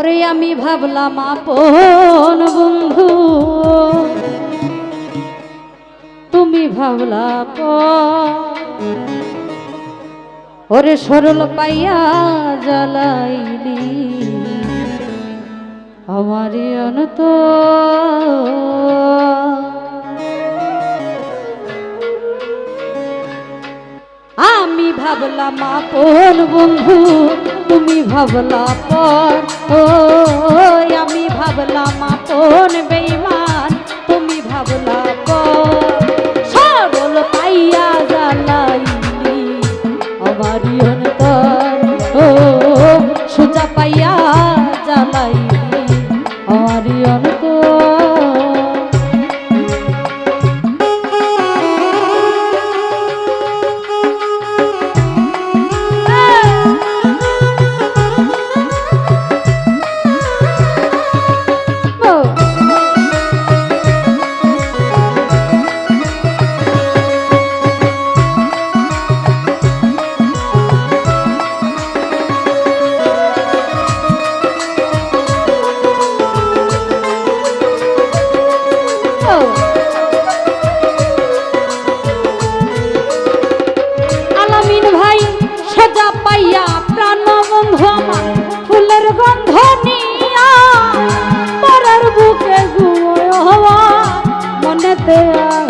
ওরে আমি ভাবলাম, আপন বন্ধু। তুমি ভাবলা পরে সরল পাইয়া জ্বালাইলি। আমার অনত আমি ভাবলাম, আপন বন্ধু। তুমি ভাবলা পর ও আমি ভাবলা মাপন বেইমান। তুমি ভাবলা পর, সরল পাইয়া জ্বালাইলি আমারই অন্তর। ও, সোজা পাইয়া জ্বালাইলি আমার অন্তর। पे आ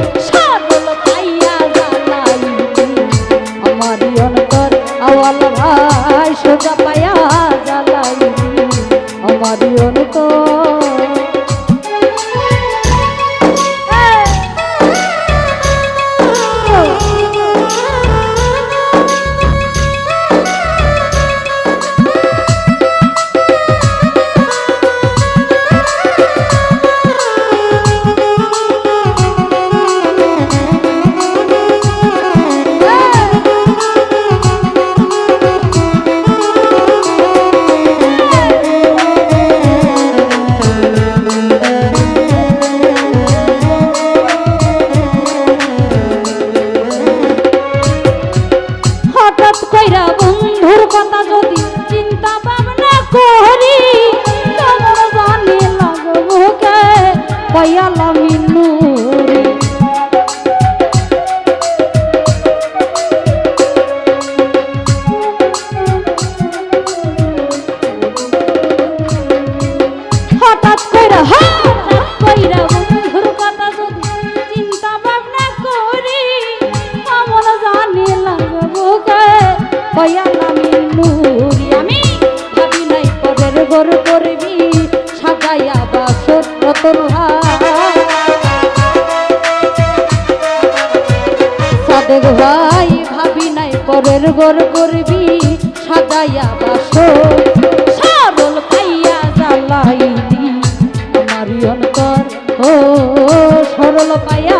Bayala পরের গর করবি সাজাইয়া বাস। সরল পাইয়া জ্বালাইলি মারিয়ন কর ও সরল পাইয়া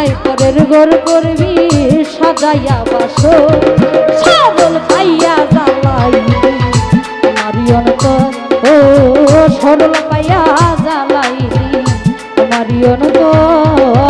নাই পরের গোর করবি, সাজাইয়া বাস। সাবল খাইয়া জ্বালাই নারী অন্তর, ও সরল পাইয়া জ্বালাই নারী অন্তর।